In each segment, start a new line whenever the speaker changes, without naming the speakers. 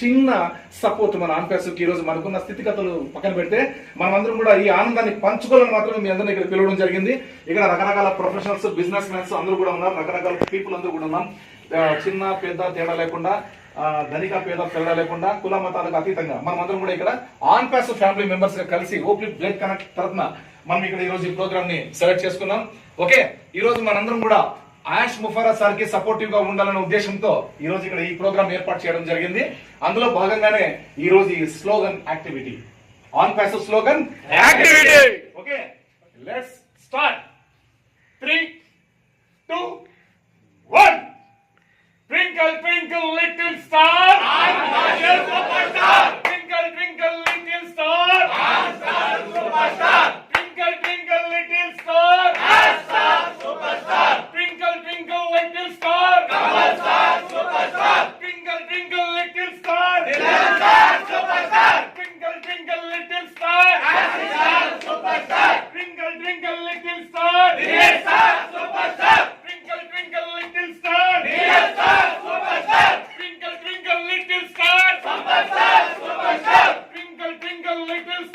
చిన్న సపోర్ట్ మన ఆన్పేస్ ఈ రోజు మనకున్న స్థితిగతులు పక్కన పెడితే మనమందరం కూడా ఈ ఆనందాన్ని పంచుకోవాలని మాత్రమే మీ అందరినీ ఇక్కడ పిలవడం జరిగింది. ఇక్కడ రకరకాల ప్రొఫెషనల్స్ బిజినెస్ మ్యాన్స్ అందరూ కూడా ఉన్నారు. రకరకాల పీపుల్ అందరూ కూడా ఉన్నాం. చిన్న పెద్ద తేడా లేకుండా ధనిక పేద తేడా లేకుండా కుల మతాలకు అతీతంగా మనమందరం కూడా ఇక్కడ ఆన్ ఫ్యామిలీ మెంబర్స్గా కలిసి ఓపీ బ్లడ్ కనెక్ట్ తరఫున మనం ఇక్కడ ఈ రోజు ఈ ప్రోగ్రామ్ని సెలెక్ట్ చేసుకున్నాం. ఓకే ఈ రోజు మనందరం కూడా ఆయాష్ ముఫారా సార్కి సపోర్టివ్గా ఉండాలనే ఉద్దేశంతో ఈ రోజు ఇక్కడ ఈ ప్రోగ్రామ్ ఏర్పాటు చేయడం జరిగింది. అందులో భాగంగానే ఈ రోజు ఈ slogan activity on pass slogan activity okay let's start three two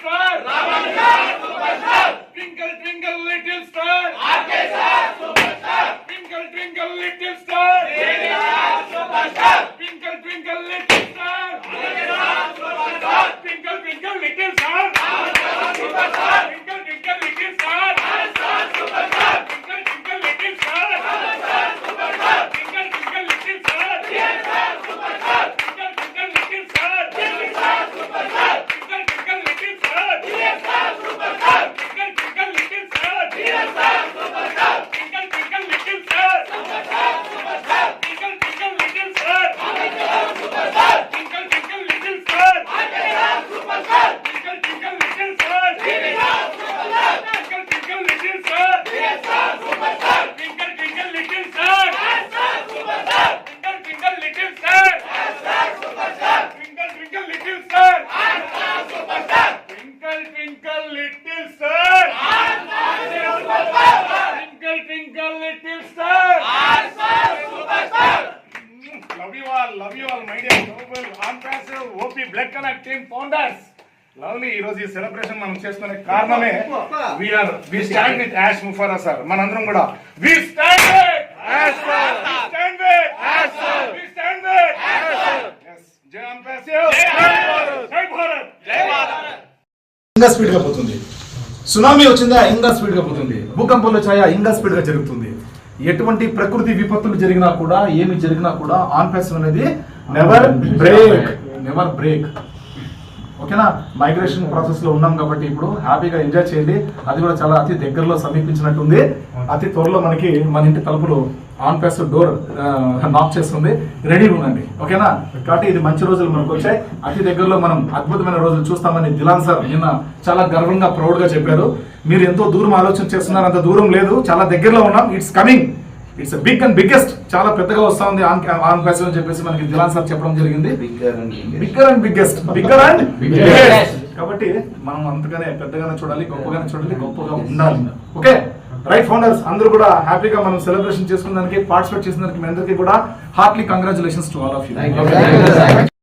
star. Superstar, superstar. Twinkle, twinkle, little star. Superstar, superstar. Twinkle, twinkle, little star. OP Blood Connect team founders. Lovely ఈ రోజు ఈ సెలబ్రేషన్ మనం చేసుకునే కారణమే we are we stand with Yash Mufara sir మనందరం కూడా. We stand with Yash sir we stand with Yash sir we stand with Yash sir yes. జై జై భారత్ జై భారత్ జై భారత్
ఇంకా స్పీడ్గా పోతుంది. సునామీ వచ్చిందా? ఇంకా స్పీడ్గా పోతుంది. భూకంపంలో ఛాయ ఇంకా స్పీడ్గా జరుగుతుంది. ఎటువంటి ప్రకృతి విపత్తులు జరిగినా కూడా ఏమి జరిగినా కూడా ఆన్ అనేది నెవర్ బ్రేక్ నెవర్ బ్రేక్. ఓకేనా? మైగ్రేషన్ ప్రాసెస్లో ఉన్నాం కాబట్టి ఇప్పుడు హ్యాపీగా ఎంజాయ్ చేయండి. అది కూడా చాలా అతి దగ్గరలో సమీపించినట్టుంది. అతి త్వరలో మనకి మన ఇంటి తలుపులు ఆన్ ప్యాస్ డోర్ నాక్ చేస్తుంది. రెడీగా ఉండండి. ఓకేనా? కాబట్టి ఇది మంచి రోజులు మనకు వచ్చాయి. అతి దగ్గరలో మనం అద్భుతమైన రోజులు చూస్తామని దిలాన్ సార్ నిన్న చాలా గర్వంగా ప్రౌడ్గా చెప్పారు. మీరు ఎంతో దూరం ఆలోచన చేస్తున్నారు. అంత దూరం లేదు. చాలా దగ్గరలో ఉన్నాం. It's coming it's big and biggest చాలా పెద్దగా వస్తా ఉంది ఆన్ ఆన్ ప్యాస్ అని చెప్పేసి మనకి దిలాన్ సార్ చెప్పడం జరిగింది. Bigger and biggest bigger and biggest కాబట్టి మనం అంతగానే పెద్దగానే చూడాలి గొప్పగానే చూడాలి గొప్పగా ఉండాలి. ఓకే రైట్ ఫౌండర్స్ అందరూ కూడా హ్యాపీగా మనం సెలబ్రేషన్ చేసుకున్నానికి పార్టిసిపేట్ చేసిన దానికి మీ అందరికీ కూడా heartly congratulations to all of you